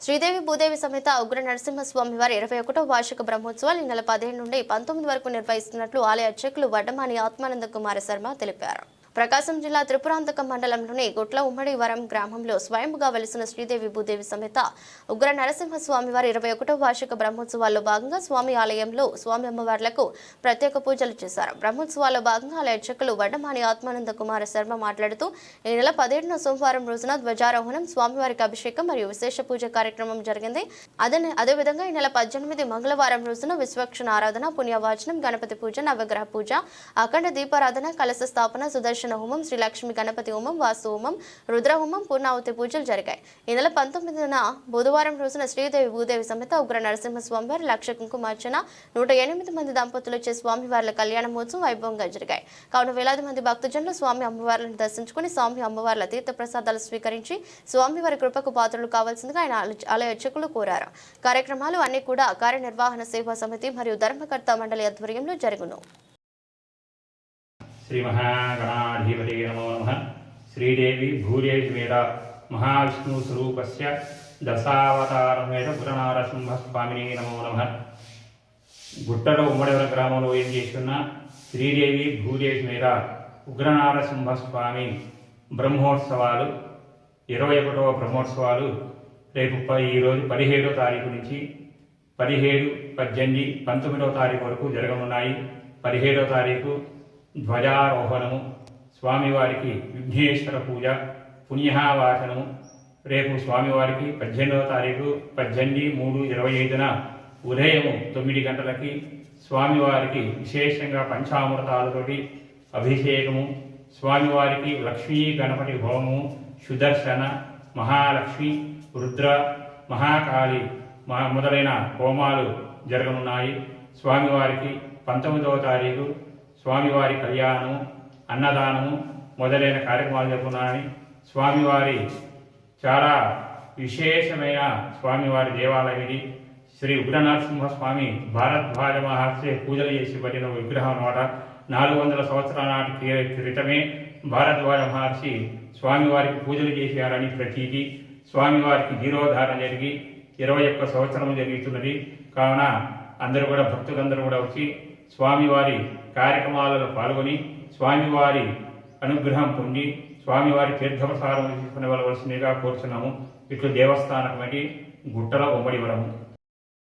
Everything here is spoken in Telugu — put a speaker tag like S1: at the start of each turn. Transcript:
S1: శ్రీదేవి భూదేవి సమేత ఉగ్ర నరసింహస్వామి వారి ఇరవై ఒకటో వార్షిక బ్రహ్మోత్సవాలు ఈ నెల పదిహేను నుండి పంతొమ్మిది వరకు నిర్వహిస్తున్నట్లు ఆలయ అర్చకులు వడ్డమాని ఆత్మానంద కుమార శర్మ తెలిపారు. ప్రకాశం జిల్లా త్రిపురాంతక మండలంలోని గుట్ల ఉమ్మడి వరం గ్రామంలో స్వయంగా వెలిసిన శ్రీదేవి భూదేవి సమేత ఉగ్ర నరసింహస్వామి వారి ఇరవై ఒకటో వార్షిక బ్రహ్మోత్సవాల్లో భాగంగా స్వామి ఆలయంలో స్వామి అమ్మవార్లకు ప్రత్యేక పూజలు చేశారు. బ్రహ్మోత్సవాల్లో భాగంగా ఆలయ అర్చకులు వడ్డమాని ఆత్మానంద కుమార శర్మ మాట్లాడుతూ ఈ నెల పదిహేడున సోమవారం రోజున ధ్వజారోహణం స్వామివారికి అభిషేకం మరియు విశేష పూజ కార్యక్రమం జరిగింది. అదే అదేవిధంగా ఈ నెల పద్దెనిమిది మంగళవారం రోజున విశ్వక్షణ ఆరాధన పుణ్యవాచనం గణపతి పూజ నవగ్రహ పూజ అఖండ దీపారాధన కలశ స్థాపన సుదర్శన హోమం శ్రీ లక్ష్మి గణపతి హోమం వాస్తు హోమం రుద్ర హోమం పూర్ణావతి పూజలు జరిగాయి. ఈ నెల పంతొమ్మిదిన బుధవారం రోజున శ్రీదేవి భూదేవి సమేత ఉగ్ర నరసింహస్వామి వారి లక్ష కుంకుమార్చన నూట ఎనిమిది మంది దంపతులు వచ్చే స్వామివార్ల కళ్యాణ మహోత్సవం వైభవంగా జరిగాయి. కావున వేలాది మంది భక్తజనులు స్వామి అమ్మవార్లను దర్శించుకుని స్వామి అమ్మవార్ల తీర్థ ప్రసాదాలు స్వీకరించి స్వామివారి కృపకు పాత్రలు కావాల్సిందిగా ఆయన ఆల- ఆలయ అర్చకులు కోరారు. కార్యక్రమాలు అన్ని కూడా కార్యనిర్వహణ సేవా సమితి మరియు ధర్మకర్త మండలి ఆధ్వర్యంలో జరుగును.
S2: శ్రీమహాగణాధిపతే నమో నమ. శ్రీదేవి భూదేవి మీద మహావిష్ణుస్వరూపస్య దశావతారమేత పురనారసింహస్వామిని నమో నమ. గుట్టలో ఉమ్మడివర గ్రామంలో ఏం చేస్తున్న? శ్రీదేవి భూదేవి మీద ఉగ్రనారసింహస్వామి బ్రహ్మోత్సవాలు ఇరవై ఒకటవ బ్రహ్మోత్సవాలు రేపు ఈరోజు పదిహేడో తారీఖు నుంచి పదిహేడు పద్దెనిమిది పంతొమ్మిదవ తారీఖు వరకు జరగనున్నాయి. పదిహేడవ తారీఖు ధ్వజారోహణము స్వామివారికి విఘ్నేశ్వర పూజ పుణ్యవాసనము రేపు స్వామివారికి పద్దెనిమిదవ తారీఖు పద్దెనిమిది మూడు ఇరవై ఐదున ఉదయము తొమ్మిది గంటలకి స్వామివారికి విశేషంగా పంచామృతాలతోటి అభిషేకము. స్వామివారికి లక్ష్మీ గణపతి హోమము సుదర్శన మహాలక్ష్మి రుద్ర మహాకాళి మహా మొదలైన హోమాలు జరగనున్నాయి. స్వామివారికి పంతొమ్మిదవ తారీఖు స్వామివారి కళ్యాణము అన్నదానము మొదలైన కార్యక్రమాలు జరుపుతున్నారని స్వామివారి చాలా విశేషమైన స్వామివారి దేవాలయం ఇది. శ్రీ ఉగ్రనరసింహస్వామి భారద్వాజ మహర్షి పూజలు చేసి పట్టిన విగ్రహం అనమాట నాలుగు వందల సంవత్సరాల నాటి క్రితమే భారద్వాజ మహర్షి స్వామివారికి పూజలు చేశారని ప్రతీతి. స్వామివారికి జీరోధారణ జరిగి ఇరవై ఒక్క సంవత్సరం జరుగుతున్నది. కావున అందరూ కూడా భక్తులందరూ కూడా వచ్చి స్వామివారి కార్యక్రమాలలో పాల్గొని స్వామివారి అనుగ్రహం పొంది స్వామివారి తీర్థప్రసారం తీసుకుని వెళ్ళవలసిందిగా కోరుచున్నాము. ఇట్లు దేవస్థానం కమిటీ గుట్టల ఉమ్మడివరము